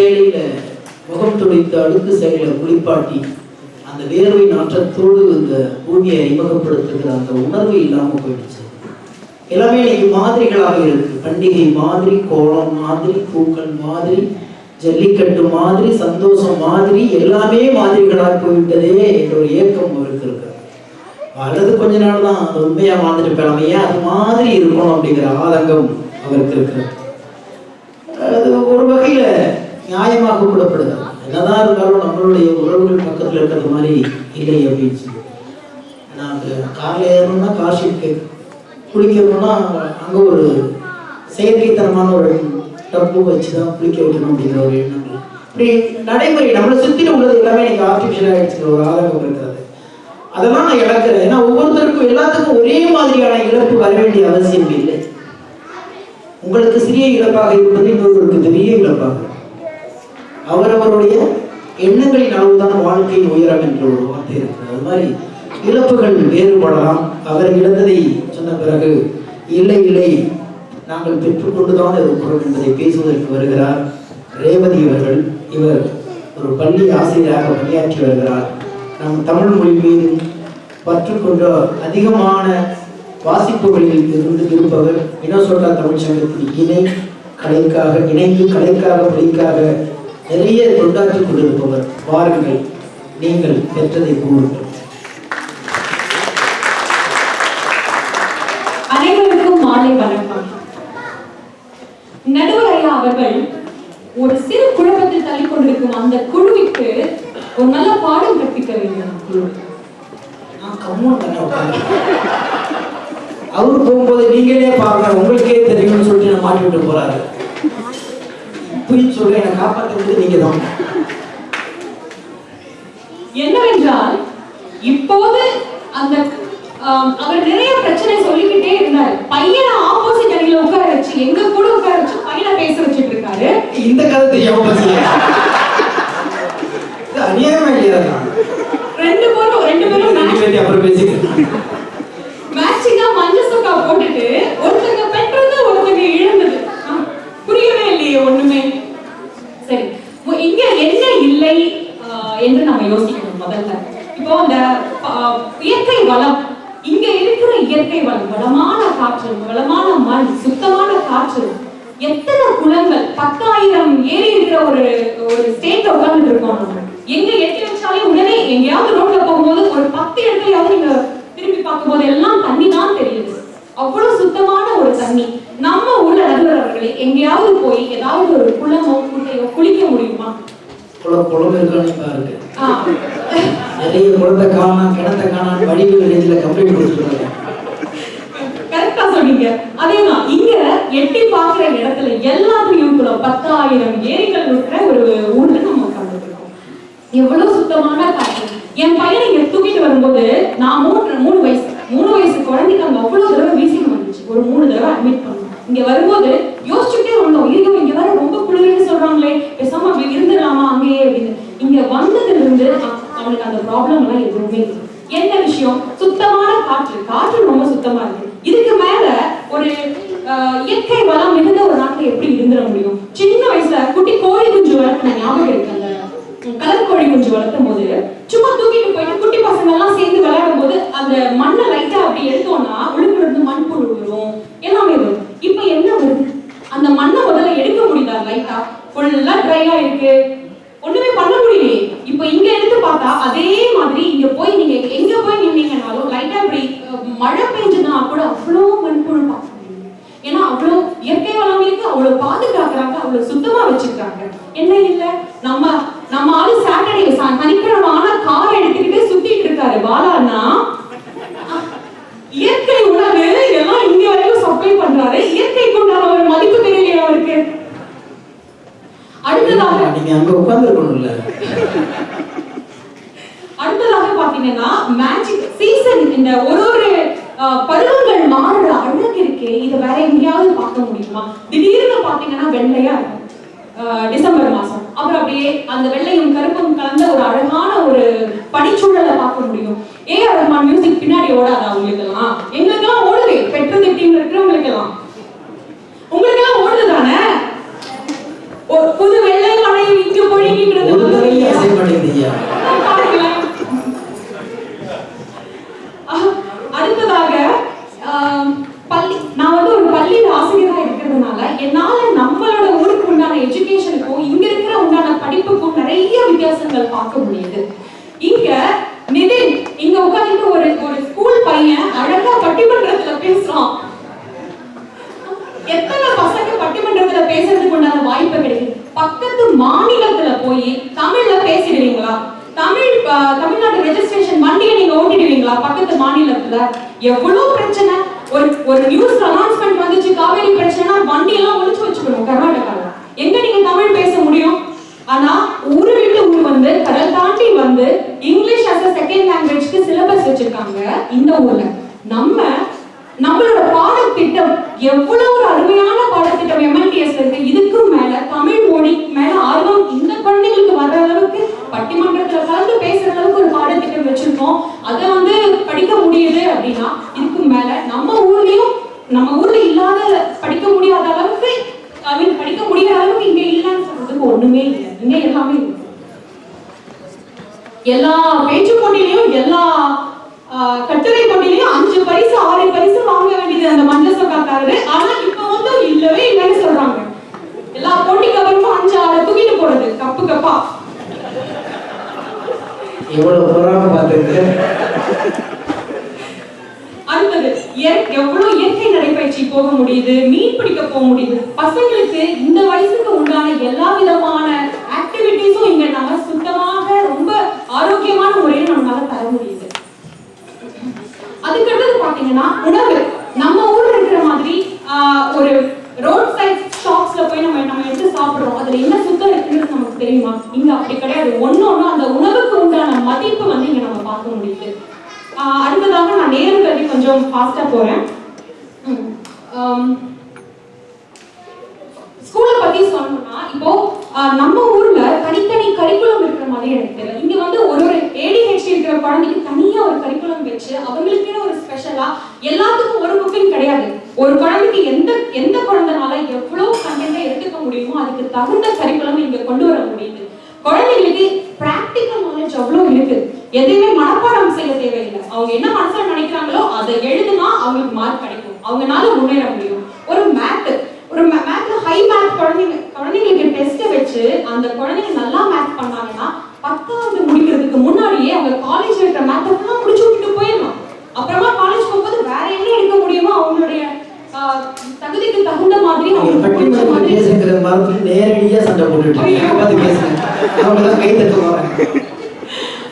சேலையில முகம் துடைத்து அடுக்கு சேலையில குளிப்பாட்டி அந்த வேர்வை நாற்றத்தோடு இந்த பூமியை அறிமுகப்படுத்துகிற அந்த உணர்வு இல்லாமல் போயிடுச்சு. எல்லாமே இன்னைக்கு மாதிரிகளாக இருக்கு. பண்டிகை மாதிரி கோலம் மாதிரி பூக்கள் மாதிரி ஜல்லிக்கட்டு மாதிரி சந்தோஷம் மாதிரி எல்லாமே மாதிரிகளாக போய்விட்டதே என்ற ஒரு ஏக்கம் அவருக்கு இருக்கு அல்லது கொஞ்ச நாள் தான் அது உண்மையா வாழ்ந்துட்டு ஏன் அது மாதிரி இருக்கணும் அப்படிங்கிற ஆதங்கம் அவருக்கு இருக்கிறது நியாயமாக கூடப்படுது என்னதான் இருந்தாலும் நம்மளுடைய உறவுகள் பக்கத்தில் இருக்கிறது மாதிரி இல்லை அப்படின்னு சொல்லி. நாங்கள் காரில் ஏறணும்னா கார் ஷீட் குளிக்கணும்னா அங்கே ஒரு செயற்கைத்தனமான ஒரு டப்பு வச்சு தான் குளிக்க வைக்கணும் அப்படிங்கிற ஒரு எண்ணங்கள். இப்படி நடைமுறை நம்மளை சுற்றில உள்ளது எல்லாமே எனக்கு ஆர்டிஃபிஷியல் ஆகிடுச்சுங்கிற ஒரு ஆதங்கம் இருக்கிறது. அதெல்லாம் நான் இழக்கிறேன். ஏன்னா ஒவ்வொருத்தருக்கும் எல்லாத்துக்கும் ஒரே மாதிரியான இழப்பு வர வேண்டிய அவசியம் இல்லை. உங்களுக்கு சிறிய இழப்பாக இருப்பது இன்னொருவருக்கு பெரிய இழப்பாக அவரவருடைய எண்ணங்களின் அளவுதான் வாழ்க்கையின் உயரம் என்ற ஒரு வார்த்தை இருக்கிறது அது மாதிரி இழப்புகள் வேறுபடலாம். அவர் இழந்ததை சொன்ன பிறகு இல்லை இல்லை நாங்கள் பெற்றுக்கொண்டுதான் இருக்கிறோம் என்பதை பேசுவதற்கு வருகிறார் ரேவதி அவர்கள். இவர் ஒரு பள்ளி ஆசிரியராக பணியாற்றி வருகிறார். நம் தமிழ் மொழி மீது பற்றுக்கொண்ட அதிகமான வாசிப்புகளில் இருந்து இருப்பவர் மினசோட்டா தமிழ் சங்கத்தின் இணை கலைக்காக இணைந்து கலைக்காக மொழிக்காக நிறைய தொண்டாற்றிக் கொண்டிருப்பவர் வாருங்கள் நீங்கள் பெற்றதை கூறுங்கள். அனைவருக்கும் மாலை வணக்கம். நடுவர் ஐயா அவர்கள் ஒரு சிறு குழப்பத்தில் தள்ளி கொண்டிருக்கும் அந்த குழுவிற்கு ஒரு நல்ல பாடம் கற்பிக்க வேண்டும் குழு. அவர் போகும்போது நீங்களே பாருங்க உங்களுக்கே தெரியும்னு சொல்லிட்டு நான் மாட்டி விட்டு போறாரு. இப்பயும் சொல்றேன் என்னை காப்பாற்றுறது நீங்க தான். என்னவென்றால் இப்போது அந்த அவர் நிறைய பிரச்சனை சொல்லிக்கிட்டே இருந்தார். பையனை ஆப்போசிட் அணியில உட்கார வச்சு எங்க கூட உட்கார வச்சு பையனை பேச வச்சுட்டு இருக்காரு. இந்த கதை தெரியாம அநியாயமா இல்லையா? ரெண்டு பேரும் ரெண்டு பேரும் அப்புறம் பேசிக்கிறேன் மேட்சிங்கா மஞ்சள் சொக்கா போட்டுட்டு ஒருத்தங்க பெற்றது ஒருத்தங்க இழந்தது ஆ, புரியவே இல்லையே ஒண்ணுமே சரி மு- இங்க என்ன இல்லை ஆ, என்று நம்ம யோசிக்கணும் முதல்ல. இப்போ அந்த இயற்கை வளம் இங்க இருக்கிற இயற்கை வளம் வளமான காற்று வளமான மண் சுத்தமான காற்று எத்தனை குளங்கள் பத்தாயிரம் ஏரி இருக்கிற ஒரு ஒரு ஸ்டேட்ல உட்கார்ந்து இருக்கோம் நம்ம. எங்க எட்டி வச்சாலே உடனே எங்கேயாவது ரோட்ல போகும்போது ஒரு பத்து இடத்துலயாவது நீங்க திரும்பி பார்க்கும்போது எல்லாம் தண்ணி தான் தெரியுது. அவ்வளவு சுத்தமான ஒரு தண்ணி. நம்ம ஊர்ல நடுவரவர்களே எங்கேயாவது போய் ஏதாவது ஒரு குளமோ குட்டையோ குளிக்க முடியுமா? குளம் குளம். நிறைய குளத்தை காணா கிணத்தை காணா கம்ப்ளைண்ட் கொடுத்துருக்காங்க. கரெக்டா சொன்னீங்க. அதேதான் இங்க எட்டி பார்க்கிற இடத்துல எல்லாத்துலயும் கூட பத்தாயிரம் ஏரிகள் இருக்கிற ஒரு ஊர்ல நம்ம உட்கார்ந்துட்டு இருக்கோம் எவ்வளவு சுத்தமான காற்று என் பையனை இங்க தூக்கிட்டு வரும்போது நான் மூணு மூணு வயசு மூணு வயசு குழந்தைக்கு அங்க அவ்வளவு தடவை வீசிங் வந்துச்சு. ஒரு மூணு தடவை அட்மிட் பண்ணோம். இங்க வரும்போது யோசிச்சுட்டே வந்தோம் ஐயோ இங்க வேற ரொம்ப குளிர்னு சொல்றாங்களே பேசாம அப்படி இருந்துடலாமா அங்கேயே அப்படின்னு. இங்க வந்ததுல இருந்து அவனுக்கு அந்த ப்ராப்ளம் எல்லாம் எதுவுமே என்ன விஷயம்? சுத்தமான காற்று. காற்று ரொம்ப சுத்தமா இருக்கு. இதுக்கு மேல ஒரு அஹ், இயற்கை வளம் மிகுந்த ஒரு நாட்டுல எப்படி இருந்துட முடியும்? சின்ன வயசுல குட்டி கோழி குஞ்சு வளர்த்த ஞாபகம் இருக்கு. அந்த கலர் கோழி குஞ்சு வளர்த்தும் போது சும்மா தூக்கிட்டு போயிட்டு குட்டி பசங்க எல்லாம் சேர்ந்து விளையாடும் போது அந்த மண்ணை லைட்டா அப்படி எடுத்தோம்னா உள்ளுக்குள்ள இருந்து மண் புழு வரும் எல்லாமே வரும். இப்ப என்ன அந்த மண்ணை முதல்ல எடுக்க முடியல லைட்டா ஃபுல்லா ட்ரையா இருக்கு. ஒண்ணுமே பண்ண முடியலையே. இப்ப இங்க எடுத்து பார்த்தா அதே மாதிரி இங்க போய் நீங்க எங்க போய் நின்னீங்கனாலும் லைட்டா இப்படி மழை பெஞ்சதுன்னா கூட அவ்வளோ மண்புழு பார்க்க முடியும் ஏன்னா அவ்வளோ இயற்கை வளம் இருக்கு அவ்வளவு பாதுகாக்கிறாங்க அவ்வளவு சுத்தமா வச்சிருக்காங்க. என்ன இல்ல? நம்ம நம்ம ஆளு சாட்டர்டே சனிக்கிழமை ஆனா காரை எடுத்துக்கிட்டு சுத்திட்டு இருக்காரு பாலான்னா இயற்கை உணவு இதெல்லாம் இங்க வரைக்கும் சப்ளை பண்றாரு இயற்கைக்கு உண்டான ஒரு மதிப்பு தெரியலையா அவருக்கு அடுத்ததாக நீங்க அங்க உட்கார்ந்து இருக்கணும்ல அடுத்ததாக பாத்தீங்கன்னா மேஜிக் சீசன் இந்த ஒரு ஒரு அஹ், பருவங்கள் மாறுற அழகு இருக்கே இதை வேற எங்கேயாவது பார்க்க முடியுமா? திடீர்னு பாத்தீங்கன்னா வெள்ளையா இருக்கும். டிசம்பர் மாசம். அப்புறம் அப்படியே அந்த வெள்ளையும் கருப்பும் கலந்த ஒரு அழகான ஒரு பனிச்சூழலை பார்க்க முடியும். ஏ ஆர் ரஹ்மான் மியூசிக் பின்னாடி ஓடாதா உங்களுக்கு எல்லாம் எங்களுக்கெல்லாம் ஓடுது. பெற்றது டீம்ல இருக்கிறவங்களுக்கு எல்லாம் உங்களுக்கு எல்லாம் ஓடுது தானே ஒரு புது வெள்ளை மழை பத்தியா பாருங்களேன். அஹ், அடுத்ததாக ஆம், பள்ளி நான் வந்து ஒரு பள்ளியில ஆசிரியரா இருக்கிறதுனால என்னால நம்மளோட ஊருக்கு உண்டான எஜுகேஷனுக்கும் இங்க இருக்கிற உண்டான படிப்புக்கும் நிறைய வித்தியாசங்கள் பார்க்க முடியுது. இங்க நிதின் இங்க உட்கார்ந்து ஒரு ஒரு ஸ்கூல் பையன் அழகா பட்டிமன்றத்துல பேசுறான். எத்தனை பசங்க பட்டிமன்றத்துல பேசுறதுக்கு உண்டான வாய்ப்பு கிடைக்குது? பக்கத்து மாநிலத்துல போய் தமிழ்ல பேசிடுவீங்களா? தமிழ் தமிழ்நாடு ரெஜிஸ்ட்ரேஷன் வண்டியை நீங்க ஓட்டிடுவீங்களா பக்கத்து மாநிலத்துல? எவ்வளவு பிரச்சனை? ஒரு ஒரு நியூஸ் அனௌன்ஸ்மெண்ட் வந்துச்சு காவேரி பிரச்சனை வண்டி எல்லாம் ஒழிச்சு வச்சுக்கணும் கர்நாடகால. எங்க நீங்க தமிழ் பேச முடியும்? ஆனா ஊரு விட்டு ஊர் வந்து கடல் தாண்டி வந்து இங்கிலீஷ் அஸ் அ செகண்ட் லாங்குவேஜ்க்கு சிலபஸ் வச்சிருக்காங்க இந்த ஊர்ல. நம்ம நம்மளோட பாடத்திட்டம் எவ்வளவு ஒரு அருமையான பாடம் எம்எல்டிஎஸ் இருக்கு இதுக்கும் மேல தமிழ் மொழி மேல ஆர்வம் இந்த குழந்தைகளுக்கு வர்ற அளவுக்கு பட்டிமன்றத்துல கலந்து பேசுற அளவுக்கு ஒரு பாடத்திட்டம் வச்சிருக்கோம் அதை வந்து படிக்க முடியுது அப்படின்னா இதுக்கு மேல நம்ம ஊர்லயும் நம்ம ஊர்ல இல்லாத படிக்க முடியாத அளவுக்கு ஐ மீன் படிக்க முடியாத அளவுக்கு இங்க இல்லைன்னு சொல்றதுக்கு ஒண்ணுமே இல்லை இங்க எல்லாமே இருக்கு எல்லா பேச்சு போட்டியிலையும் எல்லா கட்டுரை போட்டியிலையும் அஞ்சு பரிசு ஆறு பரிசு வாங்க வேண்டியது அந்த மஞ்சள் சொக்காக்காரரு. ஆனா இப்ப வந்து இல்லவே இல்லைன்னு சொல்றாங்க. எல்லா போட்டிக்கு அப்புறமும் அஞ்சு ஆறு தூக்கிட்டு போறது. கப்பு கப்பா. எவ்வளவு பொறாம பார்த்துருக்கு அடுத்தது எவ்வளவு இயற்கை நடைப்பயிற்சி போக முடியுது மீன் பிடிக்க போக முடியுது. பசங்களுக்கு இந்த வயசுக்கு உண்டான எல்லா விதமான ஆக்டிவிட்டிஸும் இங்க நம்ம சுத்தமாக ரொம்ப ஆரோக்கியமான முறையில் நம்மளால தர முடியுது. அதுக்கடுத்தது பாத்தீங்கன்னா உணவு. நம்ம ஊர்ல இருக்கிற மாதிரி ஒரு ரோட் சைட் ஷாப்ஸ்ல போய் நம்ம நம்ம எடுத்து சாப்பிடுறோம். அதுல என்ன சுத்தம் இருக்குன்னு நமக்கு தெரியுமா? இங்க அப்படி கிடையாது. ஒண்ணு ஒண்ணு அந்த உணவுக்கு உண்டான மதிப்பு வந்து இங்க நம்ம பார்க்க முடியுது. அடுத்ததாக நான் நேரம் கல்வி கொஞ்சம் ஃபாஸ்டா போறேன். ஸ்கூலை பத்தி சொல்லணும்னா இப்போ நம்ம ஊர்ல தனித்தனி கரிக்குலம் இருக்கிற மாதிரி எனக்கு தெரியல இங்க வந்து ஒரு ஒரு ஏடிஹெச்டி இருக்கிற குழந்தைக்கு தனியா ஒரு கரிக்குலம் வச்சு அவங்களுக்குன்னு ஒரு ஸ்பெஷலா எல்லாத்துக்கும் ஒரு புக்கிங் கிடையாது ஒரு குழந்தைக்கு எந்த எந்த குழந்தைனால எவ்வளவு கண்டென்ட்டை எடுத்துக்க முடியுமோ அதுக்கு தகுந்த கரிக்குலம் இங்க கொண்டு வர முடியுது குழந்தைங்களுக்கு பிராக்டிக்கல் நாலேஜ் அவ்வளவு இருக்கு எதையுமே மனப்பாடம் செய்ய தேவையில்லை மனசுல நினைக்கிறாங்களோ அதை எழுதுனா அவங்களுக்கு மார்க் கிடைக்கும். அவங்கனால முன்னேற முடியும். ஒரு மேத் ஒரு மேத்ல ஹை மேத் குழந்தைங்க குழந்தைங்களுக்கு டெஸ்ட் வச்சு அந்த குழந்தைங்க நல்லா மேத் பண்ணாங்கன்னா பத்தாவது முடிக்கிறதுக்கு முன்னாடியே அவங்க காலேஜ்ல இருக்கிற மேத் எல்லாம் முடிச்சு விட்டுட்டு போயிடலாம். அப்புறமா காலேஜ் போகும்போது வேற என்ன எடுக்க முடியுமோ அவங்களுடைய தகுதிக்கு தகுந்த மாதிரி அவங்களுக்கு நேரடியா சண்டை பேசுங்க அவங்க தான் கை தட்ட போறாங்க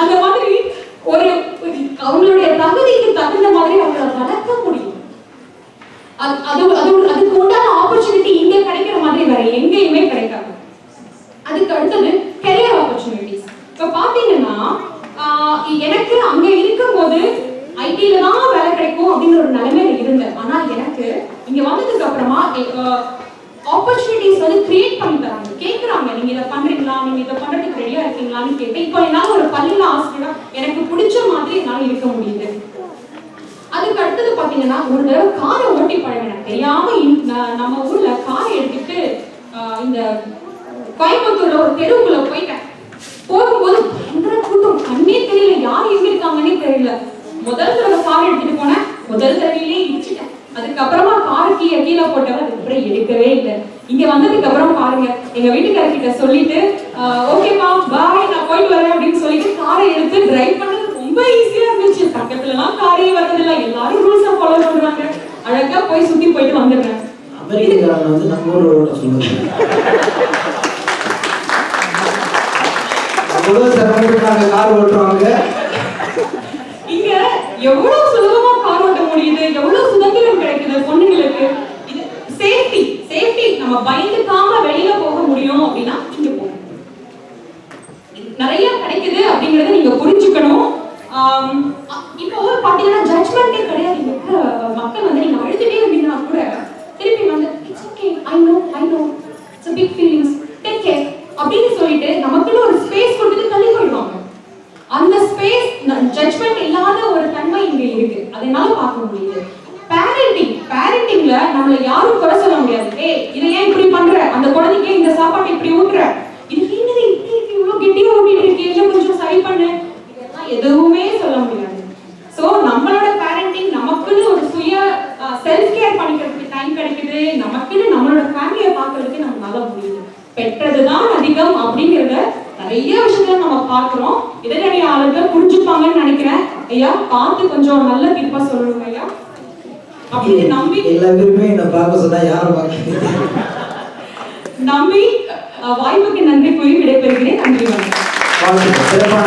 அந்த மாதிரி ஒரு ஒரு அவங்களுடைய தகுதிக்கு தகுந்த மாதிரி அவங்கள வளர்க்க முடியும். அது அது அதுக்கு உண்டான ஆப்பர்ச்சுனிட்டி இங்க கிடைக்கிற மாதிரி வேற எங்கேயுமே கிடைக்காது. அதுக்கு அடுத்தது கெரியர் ஆப்பர்ச்சுனிட்டிஸ் இப்ப பாத்தீங்கன்னா ஆஹ் எனக்கு அங்க இருக்கும்போது ஐடில தான் வேலை கிடைக்கும் அப்படிங்கிற ஒரு நிலைமையில இருந்தேன். ஆனா எனக்கு இங்க வந்ததுக்கு அப்புறமா ஆப்பர்ச்சுனிட்டிஸ் வந்து கிரியேட் பண்ணி தராங்க. கேக்குறாங்க நீங்க இதை பண்றீங்களா? நீங்க இதை பண்றதுக்கு ரெடியா இருக்கீங்களான்னு கேட்டு இப்போ என்னால ஒரு பள்ளியில ஆசிரியரா எனக்கு பிடிச்ச மாதிரி என்னால இருக்க முடியுது. பார்த்தீங்கன்னா ஒரு தடவை காரை ஓட்டி பழகினேன் தெரியாம நம்ம ஊர்ல காரை எடுத்துட்டு இந்த கோயம்புத்தூர்ல ஒரு தெருவுக்குள்ள போயிட்டேன். போகும்போது பயங்கர கூட்டம். கண்ணே தெரியல யார் எங்க இருக்காங்கன்னே தெரியல. முதல் தடவை கார் எடுத்துட்டு போனேன். முதல் தடவையிலே இடிச்சிட்டேன். அதுக்கப்புறமா கார் கீழே கீழே போட்டவன் அதுக்கப்புறம் எடுக்கவே இல்லை. இங்க வந்ததுக்கு அப்புறம் பாருங்க எங்க வீட்டுக்காரர்கிட்ட சொல்லிட்டு ஓகேப்பா பாய் நான் போயிட்டு வரேன் அப்படின்னு சொல்லிட்டு காரை எடுத்து டிரைவ் பண்ண ரொம்ப ஈஸியா இருந்துச்சு. பக்கத்துல எல்லாம் காரே வரதில்ல எல்லாரும் ரூல்ஸை ஃபாலோ பண்றாங்க. அழகா போய் சுத்தி போயிட்டு வந்துடுறேன். அமெரிக்காவில் வந்து நம்ம ஊர்ல ஓட்ட சொல்லுவாங்க அவ்வளவு சிரமப்பட்டு நாங்க கார் ஓட்டுவாங்க இங்க எவ்வளவு சுலபமா கார் ஓட்ட முடியுது? எவ்வளவு சுதந்திரம் கிடைக்குது பொண்ணுங்களுக்கு? இது சேஃப்டி சேஃப்டி நம்ம பயந்துக்காம வெளியில போக முடியும் அப்படின்னா இங்க போகணும் நிறைய கிடைக்குது அப்படிங்கறத நீங்க புரிஞ்சுக்கணும். இப்போ பாத்தீங்கன்னா ஜட்ஜ்மெண்டே கிடையாது. இருக்கிற மக்கள் வந்து நீங்க அழுதுட்டே இருந்தீங்கன்னா கூட திருப்பி வந்து it's okay I know I know it's big feelings take care அப்படின்னு சொல்லிட்டு நமக்குன்னு ஒரு ஸ்பேஸ் கொடுத்துட்டு தள்ளி போயிடுவாங்க அந்த ஸ்பேஸ் ஜட்ஜ்மெண்ட் இல்லாத ஒரு தன்மை இங்க இருக்கு. அதனால பார்க்க முடியுது. பேரண்டிங் பேரண்டிங்ல நம்மள யாரும் குறை சொல்ல முடியாது. ஏய் இதை ஏன் இப்படி பண்ற? அந்த குழந்தைக்கு இந்த சாப்பாட்டை இப்படி ஊட்டுற? இது என்னது? இப்படி இருக்கு இவ்வளவு கெட்டியா ஊட்டிட்டு எதுவுமே சொல்ல முடியாது. ஸோ நம்மளோட பேரண்டிங் நமக்குன்னு ஒரு சுய செல்ஃப் கேர் பண்ணிக்கிறதுக்கு டைம் கிடைக்குது. நமக்குன்னு நம்மளோட ஃபேமிலியை பார்க்கறதுக்கு நம்மளால முடியுது. பெற்றதுதான் அதிகம் அப்படிங்கிறத நிறைய விஷயத்துல நம்ம பார்க்குறோம். இதனுடைய ஆளுகள் புரிஞ்சுப்பாங்கன்னு நினைக்கிறேன். ஐயா பார்த்து கொஞ்சம் நல்ல தீர்ப்பா சொல்லணும் ஐயா. அப்படின்னு நம்பி எல்லாருமே என்ன பார்க்க சொன்னா யாரும் பார்க்க? நம்பி வாய்ப்புக்கு நன்றி கூறி விடைபெறுகிறேன். நன்றி வணக்கம். சிறப்பான